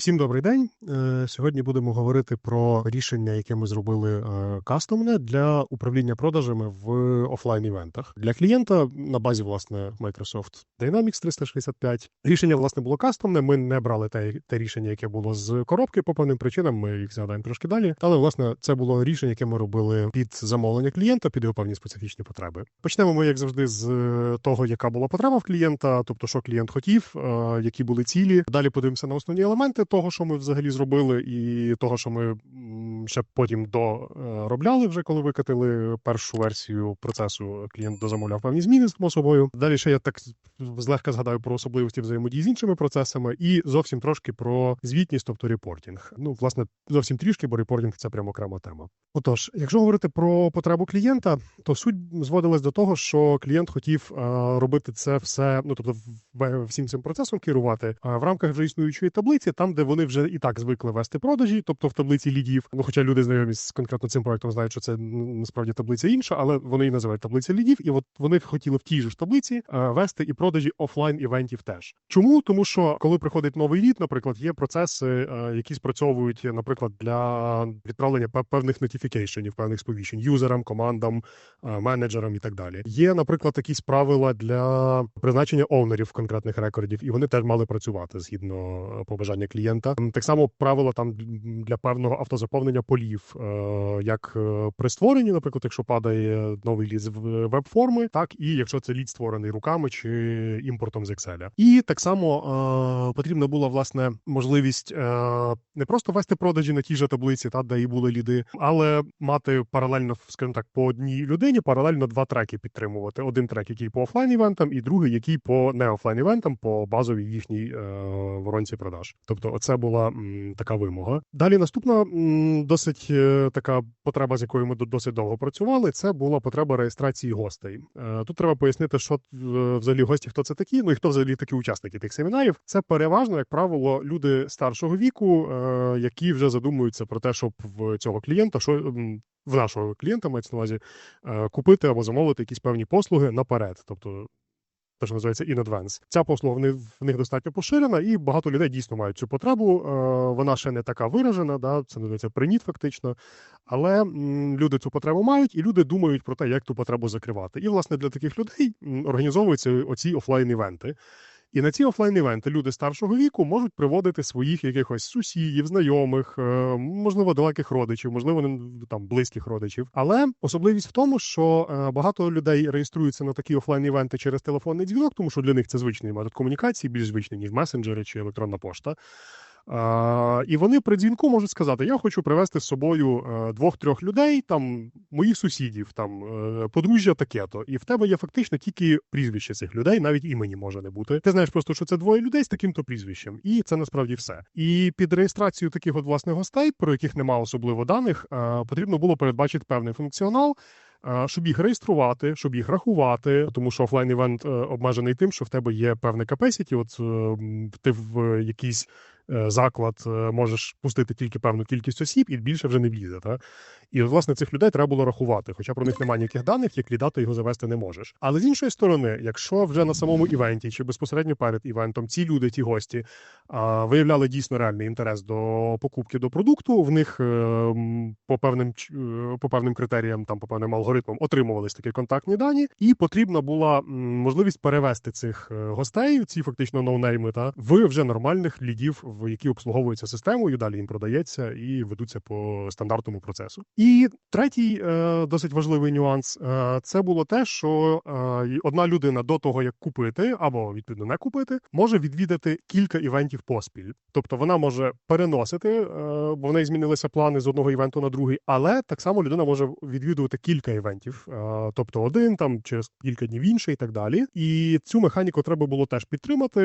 Всім добрий день. Е, Сьогодні будемо говорити про рішення, яке ми зробили е, кастомне для управління продажами в офлайн івентах для клієнта на базі власне Microsoft Dynamics 365. Рішення власне було кастомне. Ми не брали те, те рішення, яке було з коробки по певним причинам. Ми їх згадаємо трошки далі. Але власне це було рішення, яке ми робили під замовлення клієнта, під його певні специфічні потреби. Почнемо ми, як завжди, з того, яка була потреба в клієнта, тобто що клієнт хотів, е, які були цілі. Далі подивимося на основні елементи того, що ми взагалі зробили, і того, що ми ще потім доробляли, вже коли викатили першу версію процесу. Клієнт дозамовляв певні зміни само собою. Далі ще я так злегка згадаю про особливості взаємодії з іншими процесами, і зовсім трошки про звітність, тобто репортінг. Ну, власне, зовсім трішки, бо репортінг це прямо окрема тема. Отож, якщо говорити про потребу клієнта, то суть зводилась до того, що клієнт хотів е, робити це все, ну тобто всім цим процесом керувати е, в рамках вже існуючої таблиці, там, де вони вже і так звикли вести продажі, тобто в таблиці лідів. Ну, хоча люди знайомі з конкретно цим проектом знають, що це насправді таблиця інша, але вони її називають таблиця лідів, і от вони хотіли в тій же ж таблиці е, вести і продажі офлайн івентів теж. Чому? Тому що коли приходить новий лід, наприклад, є процеси, е, які спрацьовують, наприклад, для відправлення певних нотіфікейшенів, певних сповіщень юзерам, командам, е, менеджерам і так далі. Є, наприклад, якісь правила для призначення оунерів конкретних рекордів, і вони теж мали працювати згідно побажання клієнта. М, Так само правила там для певного автозаповнення полів, е, як е, при створенні, наприклад, якщо падає новий лід з в- веб-форми, так і якщо це лід створений руками чи імпортом з Excel. І так само е, потрібна була власне можливість е, не просто вести продажі на тій же таблиці, та де і були ліди, але мати паралельно, скажімо так, по одній людині паралельно два треки підтримувати. Один трек, який по офлайн івентам, і другий, який по не офлайн івентам, по базовій їхній е, воронці продаж. Тобто, оце була така вимога. Далі наступна досить е, така потреба, з якою ми досить довго працювали. Це була потреба реєстрації гостей. Е, тут треба пояснити, що е, взагалі гості, хто це такі, ну і хто взагалі такі учасники тих семінарів. Це переважно, як правило, люди старшого віку, які вже задумуються про те, щоб в цього клієнта, що в нашого клієнта мається на увазі купити або замовити якісь певні послуги наперед, тобто. Те, що називається in advance. Ця послуга в них, достатньо поширена, і багато людей дійсно мають цю потребу. Е, вона ще не така виражена, да, це називається приніт, фактично. Але люди цю потребу мають, і люди думають про те, як ту потребу закривати. І, власне, для таких людей організовуються оці офлайн-івенти. І на ці офлайн-івенти люди старшого віку можуть приводити своїх якихось сусідів, знайомих, е, можливо, далеких родичів, можливо, там близьких родичів. Але особливість в тому, що е, багато людей реєструються на такі офлайн-івенти через телефонний дзвінок, тому що для них це звичний метод комунікації, більш звичний ніж месенджери чи електронна пошта. І вони при дзвінку можуть сказати: Я хочу привезти з собою е, двох-трьох людей, там моїх сусідів, там е, подружжя таке-то. І в тебе є фактично тільки прізвище цих людей, навіть імені може не бути. Ти знаєш просто, що це двоє людей з таким-то прізвищем, і це насправді все. І під реєстрацію таких от власних гостей, про яких немає особливо даних, е, потрібно було передбачити певний функціонал. Щоб їх реєструвати, щоб їх рахувати, тому що офлайн івент обмежений тим, що в тебе є певне capacity, От е, ти в якийсь е, заклад е, можеш пустити тільки певну кількість осіб, і більше вже не влізе. Та? І власне цих людей треба було рахувати, хоча про них немає ніяких даних, як ліда, ти його завести не можеш. Але з іншої сторони, якщо вже на самому івенті чи безпосередньо перед івентом ці люди, ті гості, виявляли дійсно реальний інтерес до покупки до продукту, в них е, по певним е, по певним критеріям, там по певним алгоритмам отримувались такі контактні дані, і потрібна була можливість перевести цих е, гостей, ці фактично ноунейми, та в вже нормальних лідів, які обслуговуються системою, далі їм продається і ведуться по стандартному процесу. І третій е, досить важливий нюанс е, це було те, що е, одна людина до того, як купити, або відповідно не купити, може відвідати кілька івентів поспіль. Тобто вона може переносити, бо в неї змінилися плани з одного івенту на другий, але так само людина може відвідувати кілька івентів, тобто один там через кілька днів інший і так далі. І цю механіку треба було теж підтримати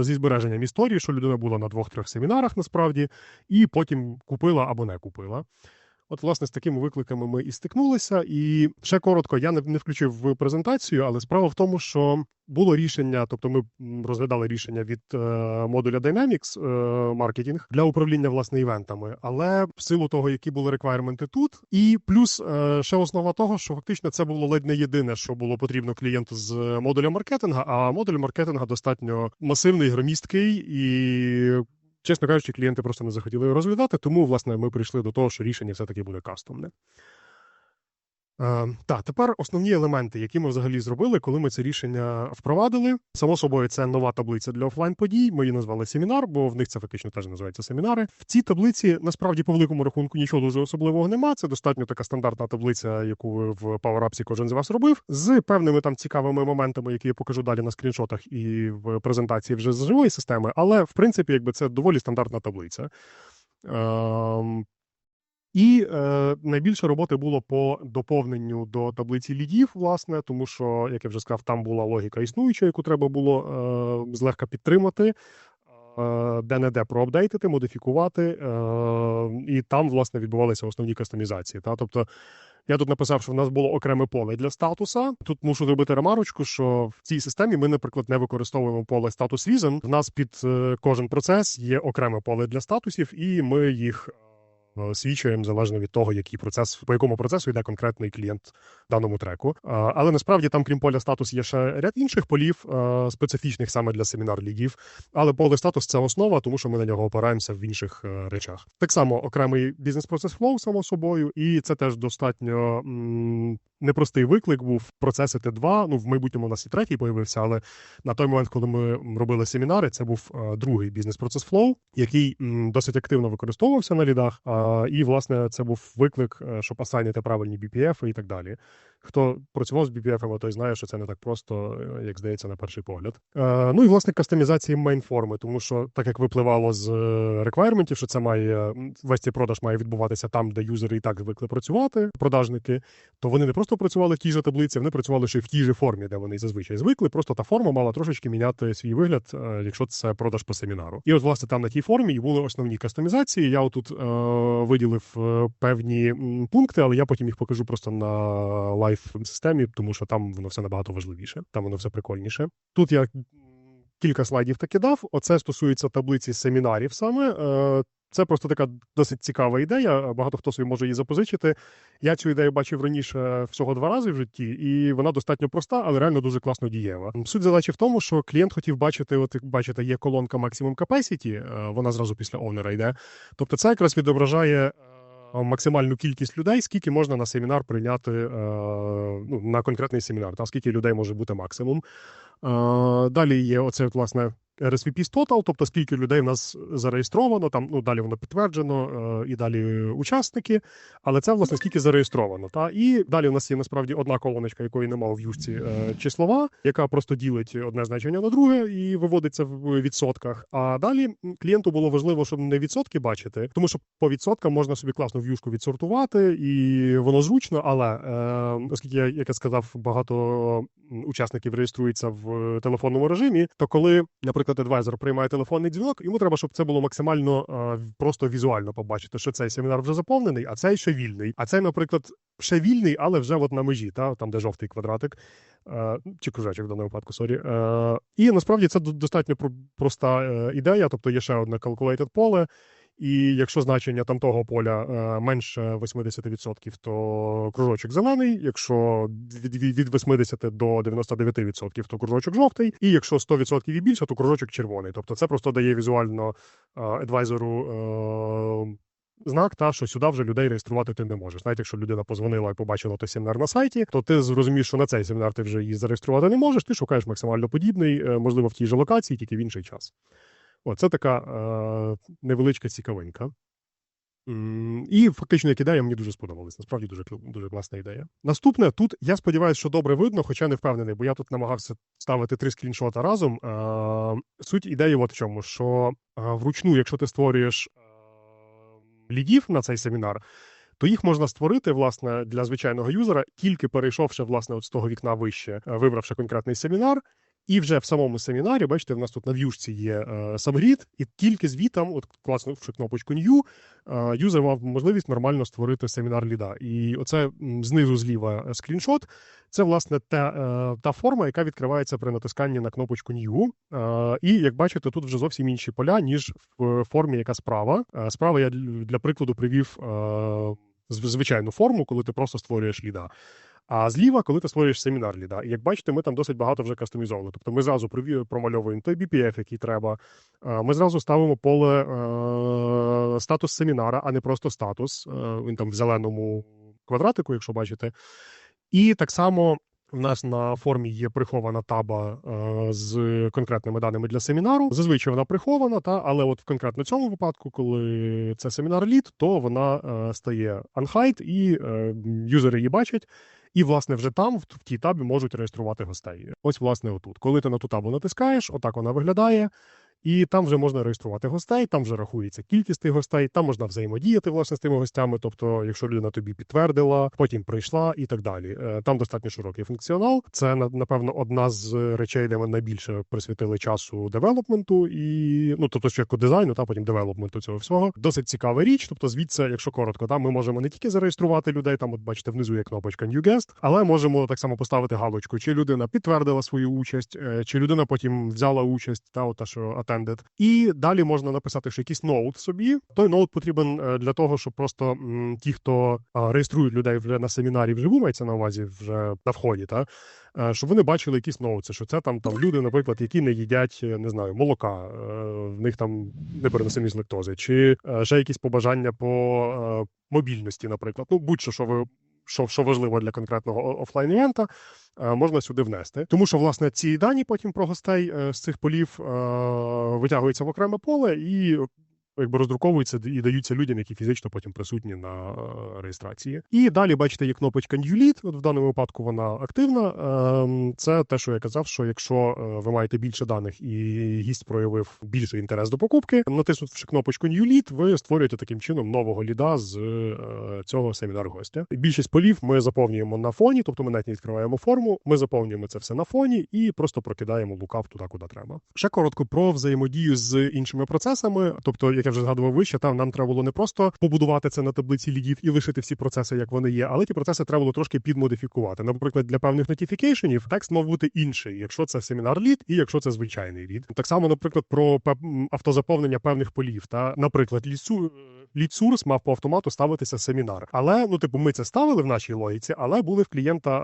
зі збереженням історії, що людина була на двох-трьох семінарах насправді, і потім купила або не купила. От, власне, з такими викликами ми і стикнулися. І ще коротко, я не, включив в презентацію, але справа в тому, що було рішення, тобто ми розглядали рішення від е, модуля Dynamics е, маркетинг для управління власне івентами, але в силу того, які були реквайрменти тут, і плюс е, ще основа того, що фактично це було ледь не єдине, що було потрібно клієнту з модуля маркетинга. А модуль маркетинга достатньо масивний, громісткий і чесно кажучи, клієнти просто не захотіли розглядати, тому власне ми прийшли до того, що рішення все таки буде кастомне. Е, Так, тепер основні елементи, які ми взагалі зробили, коли ми це рішення впровадили. Само собою, це нова таблиця для офлайн подій. Ми її назвали семінар, бо в них це фактично теж називається семінари. В цій таблиці насправді по великому рахунку нічого дуже особливого нема. Це достатньо така стандартна таблиця, яку ви в PowerApps кожен з вас робив, з певними там цікавими моментами, які я покажу далі на скріншотах і в презентації вже з живої системи. Але в принципі, якби це доволі стандартна таблиця. І е, найбільше роботи було по доповненню до таблиці лідів, власне, тому що, як я вже сказав, там була логіка існуюча, яку треба було е, злегка підтримати, е, де-не-де проапдейтити, модифікувати, е, і там, власне, відбувалися основні кастомізації. Та? Тобто, я тут написав, що в нас було окреме поле для статуса. Тут мушу зробити ремарочку, що в цій системі ми, наприклад, не використовуємо поле статус Reason. В нас під е, кожен процес є окреме поле для статусів, і ми їх. Е, свідчуємо залежно від того, який процес по якому процесу йде конкретний клієнт даному треку. Е, але насправді там, крім поля статус, є ще ряд інших полів, е, специфічних саме для семінар лідів. Але поле статус це основа, тому що ми на нього опираємося в інших речах. Так само окремий бізнес-процес флоу, само собою, і це теж достатньо непростий виклик був процеси Т2. Ну в майбутньому у нас і третій появився, але на той момент, коли ми робили семінари, це був другий бізнес-процес флоу, який досить активно використовувався на лідах. І власне це був виклик, щоб асайнити правильні BPF і так далі. Хто працював з BPF, той знає, що це не так просто, е, як здається, на перший погляд. Е, ну і власне кастомізації мейн-форми, тому що так як випливало з реквайрментів, що це має весь цей продаж має відбуватися там, де юзери і так звикли працювати, продажники, то вони не просто працювали в тій же таблиці, вони працювали ще в тій же формі, де вони зазвичай звикли. Просто та форма мала трошечки міняти свій вигляд, е, якщо це продаж по семінару. І от власне там на тій формі і були основні кастомізації. Я отут е, виділив певні пункти, але я потім їх покажу просто на лайв в системі, тому що там воно все набагато важливіше, там воно все прикольніше. Тут я кілька слайдів таки дав. Оце стосується таблиці семінарів саме. Е, це просто така досить цікава ідея. Багато хто собі може її запозичити. Я цю ідею бачив раніше всього два рази в житті, і вона достатньо проста, але реально дуже класно дієва. Суть задачі в тому, що клієнт хотів бачити, от бачите, є колонка Maximum Capacity, е, вона зразу після овнера йде. Тобто, це якраз відображає максимальну кількість людей, скільки можна на семінар прийняти е, ну, на конкретний семінар, та скільки людей може бути максимум. Е, далі є оце, власне, RSVP Total, тобто скільки людей в нас зареєстровано, там ну далі воно підтверджено, е, і далі учасники. Але це власне скільки зареєстровано. Та і далі у нас є насправді одна колоночка, якої немає в юшці е, числова, яка просто ділить одне значення на друге і виводиться в відсотках. А далі клієнту було важливо, щоб не відсотки бачити, тому що по відсоткам можна собі класно в юшку відсортувати, і воно зручно. Але е, оскільки я як я сказав, багато учасників реєструється в телефонному режимі, то коли, наприклад наприклад, адвайзер приймає телефонний дзвінок, йому треба, щоб це було максимально просто візуально побачити, що цей семінар вже заповнений, а цей ще вільний. А цей, наприклад, ще вільний, але вже от на межі, та там, де жовтий квадратик е, чи кружечок в даному випадку, сорі. Е, і насправді це достатньо проста е, ідея, тобто є ще одне calculated поле. І якщо значення там того поля е, менше 80%, то кружочок зелений. Якщо від від 80 до 99%, то кружочок жовтий. І якщо 100% і більше, то кружочок червоний. Тобто це просто дає візуально едвайзеру знак, та що сюди вже людей реєструвати ти не можеш. Навіть якщо людина позвонила і побачила той семінар на сайті, то ти зрозумієш, що на цей семінар ти вже її зареєструвати не можеш. Ти шукаєш максимально подібний, е, можливо, в тій же локації, тільки в інший час. Оце така е, невеличка цікавинка. І фактично, як ідея, мені дуже сподобалась. Насправді дуже дуже класна ідея. Наступне тут я сподіваюся, що добре видно, хоча не впевнений, бо я тут намагався ставити три скріншота разом. Суть ідеї, от в чому, що вручну, якщо ти створюєш лідів на цей семінар, то їх можна створити власне для звичайного юзера, тільки перейшовши власне от з того вікна вище, вибравши конкретний семінар. І вже в самому семінарі, бачите, в нас тут на в'юшці є е, сабгрід, і тільки звітом, от класнувши кнопочку New, е, юзер мав можливість нормально створити семінар ліда. І оце знизу зліва е, скріншот. Це власне та та форма, яка відкривається при натисканні на кнопочку New. І як бачите, тут вже зовсім інші поля, ніж в формі, яка справа. Справа я для прикладу привів звичайну форму, коли ти просто створюєш ліда. А зліва, коли ти створюєш семінар ліда, і як бачите, ми там досить багато вже кастомізовано. Тобто ми зразу промальовуємо той BPF, який треба. Е, Ми зразу ставимо поле е, статус семінара, а не просто статус. Е, Він там в зеленому квадратику, якщо бачите. І так само в нас на формі є прихована таба з конкретними даними для семінару. Зазвичай вона прихована, та але от в конкретно цьому випадку, коли це семінар лід, то вона стає unhide, і е, юзери її бачать. І, власне, вже там, в, тій табі, можуть реєструвати гостей. Ось, власне, отут. Коли ти на ту табу натискаєш, отак вона виглядає. І там вже можна реєструвати гостей, там вже рахується кількість тих гостей, там можна взаємодіяти власне з тими гостями. Тобто, якщо людина тобі підтвердила, потім прийшла і так далі. Е, Там достатньо широкий функціонал. Це напевно одна з речей, де ми найбільше присвятили часу девелопменту і ну тобто спочатку дизайну, та потім девелопменту цього всього. Досить цікава річ. Тобто, звідси, якщо коротко, там ми можемо не тільки зареєструвати людей. Там, от бачите, внизу є кнопочка New Guest, але можемо так само поставити галочку, чи людина підтвердила свою участь, е, чи людина потім взяла участь, та от та що attended. І далі можна написати ще якийсь ноут собі. Той ноут потрібен е, для того, щоб просто ті, хто реєструють людей вже на семінарі вживу, мається на увазі вже на вході, та е, щоб вони бачили якісь ноутси, що це там там люди, наприклад, які не їдять, е, не знаю, молока, в них там непереносимість лактози, чи ще якісь побажання по мобільності, наприклад. Ну будь-що, що ви. Що, що важливо для конкретного офлайн івента е, можна сюди внести, тому що власне ці дані потім про гостей е, з цих полів е, витягуються в окреме поле і якби роздруковуються і даються людям, які фізично потім присутні на е, реєстрації. І далі бачите, є кнопочка New Lead, От в даному випадку вона активна. Ем, Це те, що я казав, що якщо е, ви маєте більше даних і гість проявив більший інтерес до покупки, натиснувши кнопочку New Lead, ви створюєте таким чином нового ліда з е, цього семінар гостя. Більшість полів ми заповнюємо на фоні, тобто ми навіть не відкриваємо форму. Ми заповнюємо це все на фоні і просто прокидаємо лукав туди, куди треба. Ще коротко про взаємодію з іншими процесами. Тобто, як я вже згадував вище, там нам треба було не просто побудувати це на таблиці лідів і лишити всі процеси, як вони є, але ті процеси треба було трошки підмодифікувати. Наприклад, для певних нотіфікейшенів текст мав бути інший, якщо це семінар лід, і якщо це звичайний лід. Так само, наприклад, про автозаповнення певних полів. Та, наприклад, лісу. Лідсурс мав по автомату ставитися семінар. Але ну, типу, ми це ставили в нашій логіці, але були в клієнта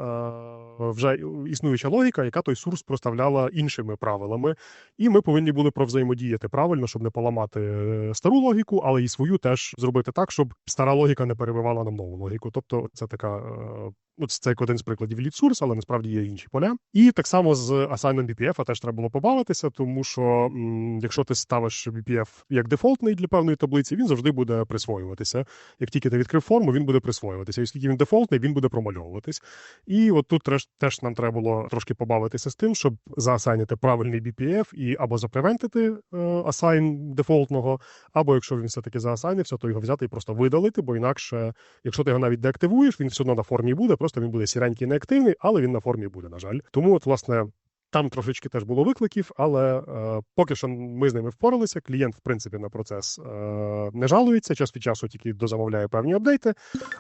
е, вже існуюча логіка, яка той сурс проставляла іншими правилами. І ми повинні були провзаємодіяти правильно, щоб не поламати е, стару логіку, але і свою теж зробити так, щоб стара логіка не перебивала нам нову логіку. Тобто, це така. е, Ну, це як один з прикладів source, але насправді є інші поля. І так само з assignment BPF теж треба було побавитися, тому що м, якщо ти ставиш BPF як дефолтний для певної таблиці, він завжди буде присвоюватися. Як тільки ти відкрив форму, він буде присвоюватися. І оскільки він дефолтний, він буде промальовуватись. І от тут теж, нам треба було трошки побавитися з тим, щоб заасайнити правильний BPF і або запревентити е, асайн дефолтного, або якщо він все-таки заасайнився, то його взяти і просто видалити, бо інакше, якщо ти його навіть деактивуєш, він все одно на формі буде, просто він буде сіренький неактивний, але він на формі буде, на жаль. Тому, от, власне. Там трошечки теж було викликів, але е, поки що ми з ними впоралися. Клієнт, в принципі, на процес е, не жалується. Час від часу тільки дозамовляє певні апдейти.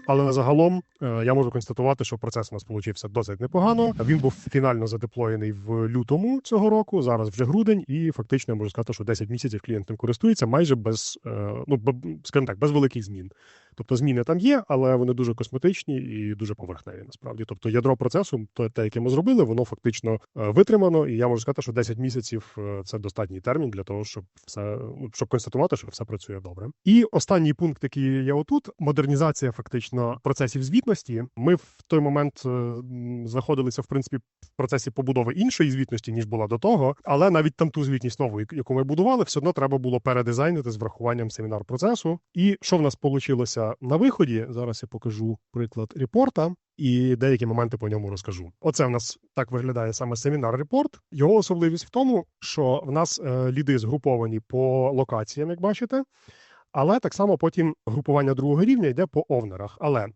Але загалом е, я можу констатувати, що процес у нас получився досить непогано. Він був фінально задеплоєний в лютому цього року. Зараз вже грудень, і фактично я можу сказати, що 10 місяців клієнт тим користується майже без е, ну скажімо так, без великих змін. Тобто зміни там є, але вони дуже косметичні і дуже поверхневі. Насправді, тобто ядро процесу, то те, яке ми зробили, воно фактично е, витримано. І я можу сказати, що 10 місяців е, це достатній термін для того, щоб все ну, щоб констатувати, що все працює добре. І останній пункт, який є отут, модернізація фактично процесів звітності. Ми в той момент е, знаходилися в принципі в процесі побудови іншої звітності ніж була до того, але навіть там ту звітність нову, яку ми будували, все одно треба було передизайнити з врахуванням семінар процесу. І що в нас вийшло на виході? Зараз я покажу приклад репорта. І деякі моменти по ньому розкажу. Оце в нас так виглядає саме семінар репорт. Його особливість в тому, що в нас е, ліди згруповані по локаціям, як бачите. Але так само потім групування другого рівня йде по овнерах. Але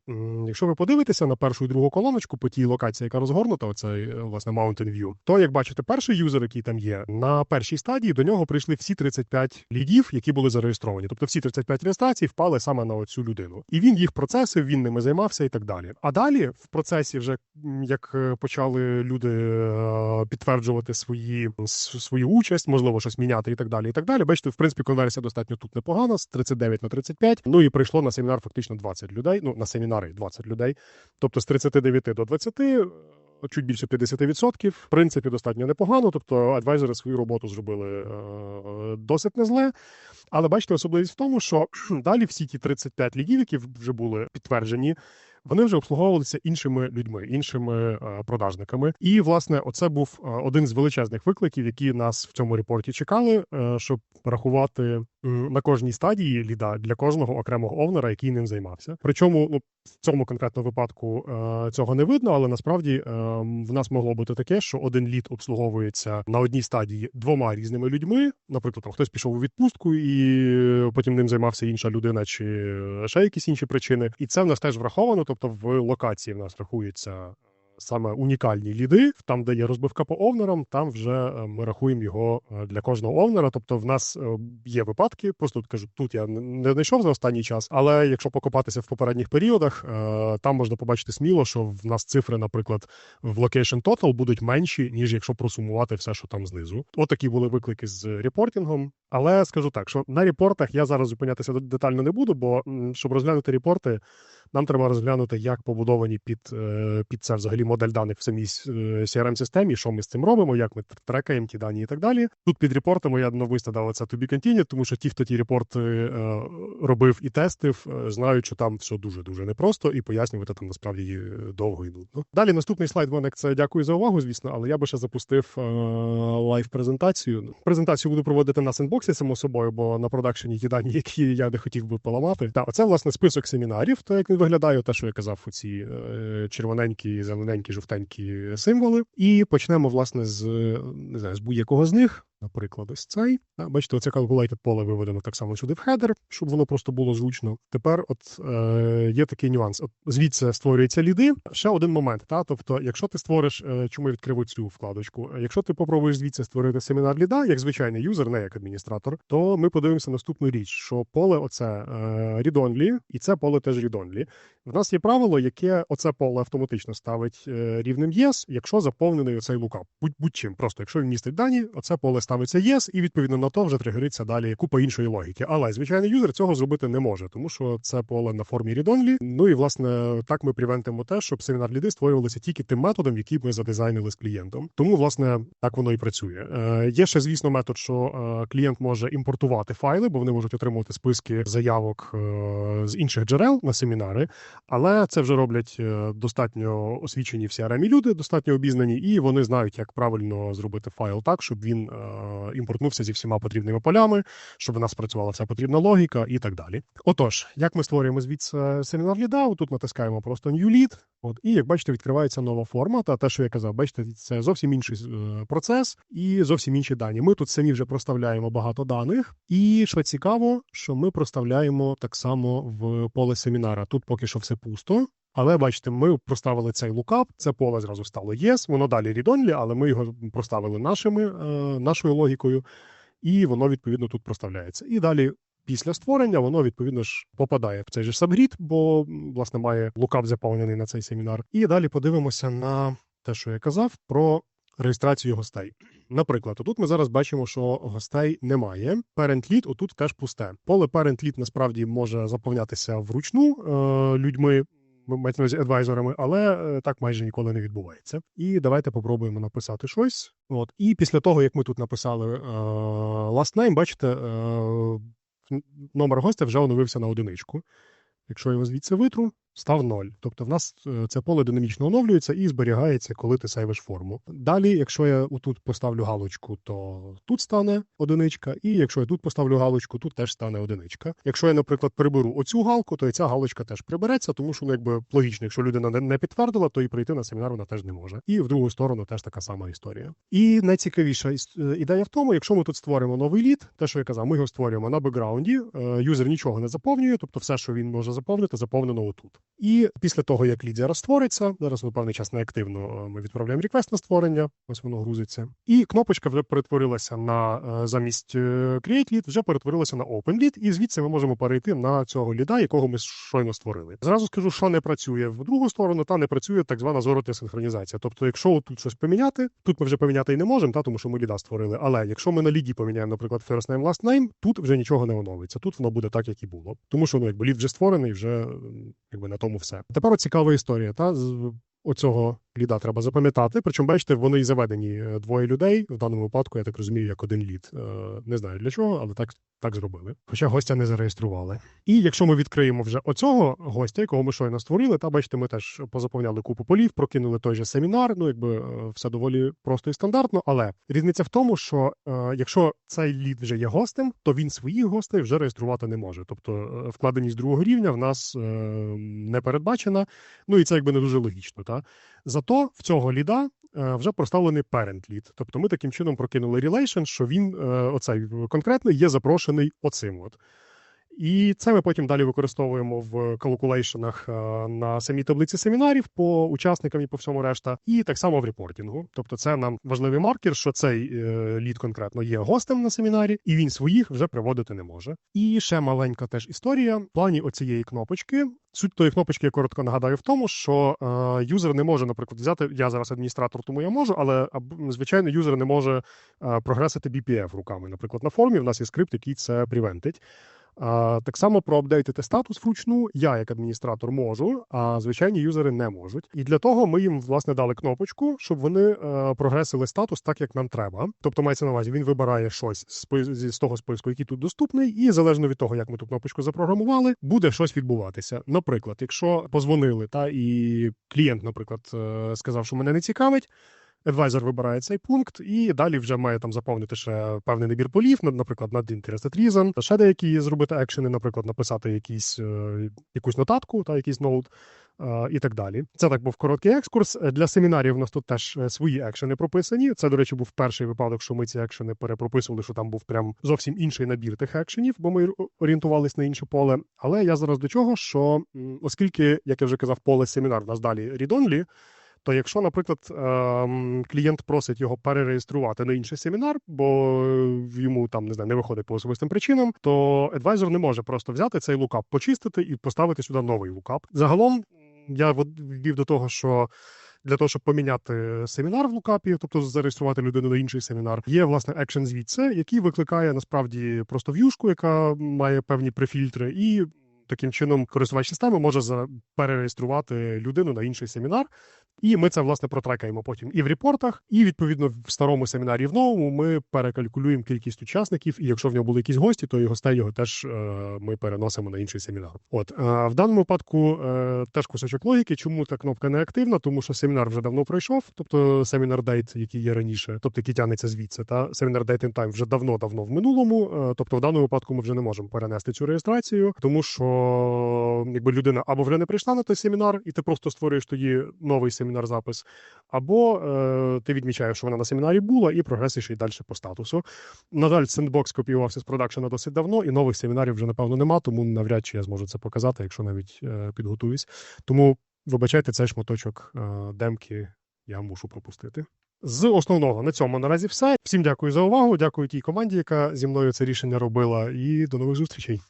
якщо ви подивитеся на першу і другу колоночку по тій локації, яка розгорнута, оце е, власне Mountain View, то як бачите, перший юзер, який там є, на першій стадії до нього прийшли всі 35 лідів, які були зареєстровані. Тобто всі 35 реєстрацій впали саме на оцю людину, і він їх процесив, він ними займався і так далі. А далі в процесі, вже як е, почали люди е, підтверджувати свої свою участь, можливо, щось міняти і так далі. І так далі. Бачите, в принципі, конверсія достатньо тут непогана 39 на 35. Ну і прийшло на семінар фактично 20 людей. Ну на семінари 20 людей. Тобто з 39 до 20 е, чуть більше 50%. В принципі, достатньо непогано. Тобто, адвайзери свою роботу зробили е, досить не зле. Але бачите, особливість в тому, що далі всі ті 35 лідів, які вже були підтверджені. Вони вже обслуговувалися іншими людьми, іншими е, продажниками. І власне, оце був е, один з величезних викликів, які нас в цьому репорті чекали, е, щоб рахувати на кожній стадії ліда для кожного окремого овнера, який ним займався. Причому ну в цьому конкретному випадку е, цього не видно, але насправді е, в нас могло бути таке, що один лід обслуговується на одній стадії двома різними людьми. Наприклад, там хтось пішов у відпустку і потім ним займався інша людина, чи ще якісь інші причини. І це в нас теж враховано. Тобто в локації в нас рахується. Саме унікальні ліди, там, де є розбивка по овнерам, там вже е, ми рахуємо його е, для кожного овнера. Тобто, в нас е, є випадки. Просто кажу, тут я не знайшов за останній час, але якщо покопатися в попередніх періодах, там можна побачити сміло, що в нас цифри, наприклад, в Location Total будуть менші, ніж якщо просумувати все, що там знизу. Отакі були виклики з репортингом. Але скажу так, що на репортах я зараз зупинятися детально не буду, бо щоб розглянути репорти. Нам треба розглянути, як побудовані під під це взагалі модель даних в самій crm системі що ми з цим робимо, як ми трекаємо ті дані і так далі. Тут під репортами я виставив це to be continued, тому що ті, хто ті репорти е, робив і тестив, знають, що там все дуже дуже непросто, і пояснювати там насправді довго і нудно. Далі наступний слайд мене це дякую за увагу, звісно, але я би ще запустив лайв презентацію. Буду проводити на сендбоксі, само собою, бо на продакшені ті дані, які я не хотів би поламати. Та оце власне список семінарів, то як він виглядає, те, що я казав, оці ці червоненькі, зелененькі, жовтенькі символи. І почнемо власне з не знаю з будь-якого з них. Наприклад, ось цей. Бачите, оце calculated поле виведено так само сюди в хедер, щоб воно просто було зручно. Тепер, от е, є такий нюанс. От звідси створюються ліди. Ще один момент. Та тобто, якщо ти створиш, е, чому я відкрив цю вкладочку, якщо ти попробуєш звідси створити семінар ліда, як звичайний юзер, не як адміністратор, то ми подивимося наступну річ: що поле оце е, read-only, і це поле теж read-only. В нас є правило, яке оце поле автоматично ставить е, рівнем yes, якщо заповнений оцей лукап. Будь будь-чим. Просто якщо він містить дані, оце поле ставиться yes, і відповідно на то вже тригериться далі купа іншої логіки. Але звичайний юзер цього зробити не може, тому що це поле на формі read-only. Ну і власне так ми привентимо те, щоб семінар ліди створювалися тільки тим методом, який ми задизайнили з клієнтом. Тому власне так воно і працює. Е, Є ще, звісно, метод, що е, клієнт може імпортувати файли, бо вони можуть отримувати списки заявок е, з інших джерел на семінари. Але це вже роблять е, достатньо освічені в CRM люди, достатньо обізнані, і вони знають, як правильно зробити файл так, щоб він імпортнувся зі всіма потрібними полями, щоб у нас працювала вся потрібна логіка і так далі. Отож, як ми створюємо звідси семінар ліда, тут натискаємо просто New Lead, От і як бачите, відкривається нова форма. Та те, що я казав, бачите, це зовсім інший е, процес і зовсім інші дані. Ми тут самі вже проставляємо багато даних, і що цікаво, що ми проставляємо так само в поле семінара. Тут поки що все пусто. Але бачите, ми проставили цей лукап, це поле зразу стало yes, воно далі рідонлі, але ми його проставили нашими, е, нашою логікою, і воно відповідно тут проставляється. І далі. Після створення воно відповідно ж попадає в цей же сабгрід, бо власне має лукап заповнений на цей семінар. І далі подивимося на те, що я казав, про реєстрацію гостей. Наприклад, отут ми зараз бачимо, що гостей немає. Parent lead отут теж пусте. Поле Parent lead насправді може заповнятися вручну е, людьми. Мають на увазі адвайзерами, але е, так майже ніколи не відбувається. І давайте попробуємо написати щось. От і після того, як ми тут написали е, last name, бачите, е, номер гостя вже оновився на одиничку. Якщо я його звідси витру, став 0. Тобто в нас е, це поле динамічно оновлюється і зберігається, коли ти сейвиш форму. Далі, якщо я тут поставлю галочку, то тут стане одиничка, і якщо я тут поставлю галочку, тут теж стане одиничка. Якщо я, наприклад, приберу оцю галку, то і ця галочка теж прибереться, тому що ну, якби логічно, якщо людина не підтвердила, то і прийти на семінар вона теж не може. І в другу сторону теж така сама історія. І найцікавіша е, ідея в тому, якщо ми тут створимо новий лід, те, що я казав, ми його створюємо на бекграунді, е, юзер нічого не заповнює, тобто все, що він може заповнити, заповнено отут. І після того, як лід зараз створиться, зараз ми певний час неактивно е, ми відправляємо реквест на створення. Ось воно грузиться. І кнопочка вже перетворилася на е, замість е, Create Lead, вже перетворилася на Open Lead, і звідси ми можемо перейти на цього ліда, якого ми щойно створили. Зразу скажу, що не працює в другу сторону, та не працює так звана зворотня синхронізація. Тобто, якщо тут щось поміняти, тут ми вже поміняти і не можемо, та тому що ми ліда створили. Але якщо ми на ліді поміняємо, наприклад, first name, last name, тут вже нічого не оновиться. Тут воно буде так, як і було. Тому що ну, якби лід вже створений, вже якби на тому все. Тепер цікава історія. Та з оцього ліда треба запам'ятати. Причому, бачите, вони і заведені е, двоє людей. В даному випадку, я так розумію, як один лід. Е, Не знаю для чого, але так, так зробили. Хоча гостя не зареєстрували. І якщо ми відкриємо вже оцього гостя, якого ми щойно створили, та бачите, ми теж позаповняли купу полів, прокинули той же семінар. Ну, якби е, все доволі просто і стандартно. Але різниця в тому, що якщо цей лід вже є гостем, то він своїх гостей вже реєструвати не може. Тобто вкладеність другого рівня в нас не передбачена. Ну і це якби не дуже логічно. Та? Зато в цього ліда е, вже проставлений parent lead. Тобто ми таким чином прокинули relation, що він е, оцей конкретний є запрошений оцим. От. І це ми потім далі використовуємо в калкулейшенах е, на самій таблиці семінарів по учасникам і по всьому решта, і так само в репортінгу. Тобто, це нам важливий маркер, що цей е, лід конкретно є гостем на семінарі, і він своїх вже приводити не може. І ще маленька теж історія в плані оцієї кнопочки. Суть тої кнопочки я коротко нагадаю в тому, що е, юзер не може, наприклад, взяти. Я зараз адміністратор, тому я можу, але звичайно, юзер не може е, прогресити BPF руками. Наприклад, на формі в нас є скрипт, який це превентить. Так само проапдейтити статус вручну я, як адміністратор, можу, а звичайні юзери не можуть. І для того ми їм власне дали кнопочку, щоб вони е, прогресили статус так, як нам треба. Тобто мається на увазі, він вибирає щось з того списку, який тут доступний, і залежно від того, як ми ту кнопочку запрограмували, буде щось відбуватися. Наприклад, якщо позвонили, та і клієнт, наприклад, е, сказав, що мене не цікавить. Advisor вибирає цей пункт, і далі вже має там заповнити ще певний набір полів, наприклад, над interested reason, ще деякі зробити екшени, наприклад, написати якісь, е, якусь нотатку та якийсь ноут е, і так далі. Це так був короткий екскурс. Для семінарів у нас тут теж е, свої екшени прописані. Це, до речі, був перший випадок, що ми ці екшени перепрописували, що там був прям зовсім інший набір тих екшенів, бо ми орієнтувались на інше поле. Але я зараз до чого, що оскільки, як я вже казав, поле семінар у нас далі read-only, то якщо, наприклад, ем, клієнт просить його перереєструвати на інший семінар, бо йому там не знаю, не виходить по особистим причинам, то адвайзер не може просто взяти цей лукап, почистити і поставити сюди новий лукап. Загалом я ввів до того, що. Для того, щоб поміняти семінар в лукапі, тобто зареєструвати людину на інший семінар, є власне екшен звідси, який викликає насправді просто в'юшку, яка має певні префільтри, і таким чином користувач системи може перереєструвати людину на інший семінар. І ми це власне протрекаємо потім і в репортах, і відповідно в старому семінарі, в новому ми перекалькулюємо кількість учасників. І якщо в нього були якісь гості, то і гостей його теж е, ми переносимо на інший семінар. От е, в даному випадку е, теж кусочок логіки. Чому та кнопка не активна? Тому що семінар вже давно пройшов, тобто семінар дейт, який є раніше, тобто який тягнеться звідси, та семінар дейт in time вже давно-давно в минулому. Е, тобто, в даному випадку ми вже не можемо перенести цю реєстрацію, тому що якби людина або вже не прийшла на той семінар, і ти просто створюєш тоді новий семінар запис, або е, ти відмічаєш, що вона на семінарі була, і прогресуєш і далі по статусу. На жаль, сендбокс копіювався з продакшена досить давно, і нових семінарів вже напевно нема, тому навряд чи я зможу це показати, якщо навіть е, підготуюсь. Тому вибачайте, цей шматочок е, демки я мушу пропустити. З основного на цьому наразі все. Всім дякую за увагу. Дякую тій команді, яка зі мною це рішення робила, і до нових зустрічей.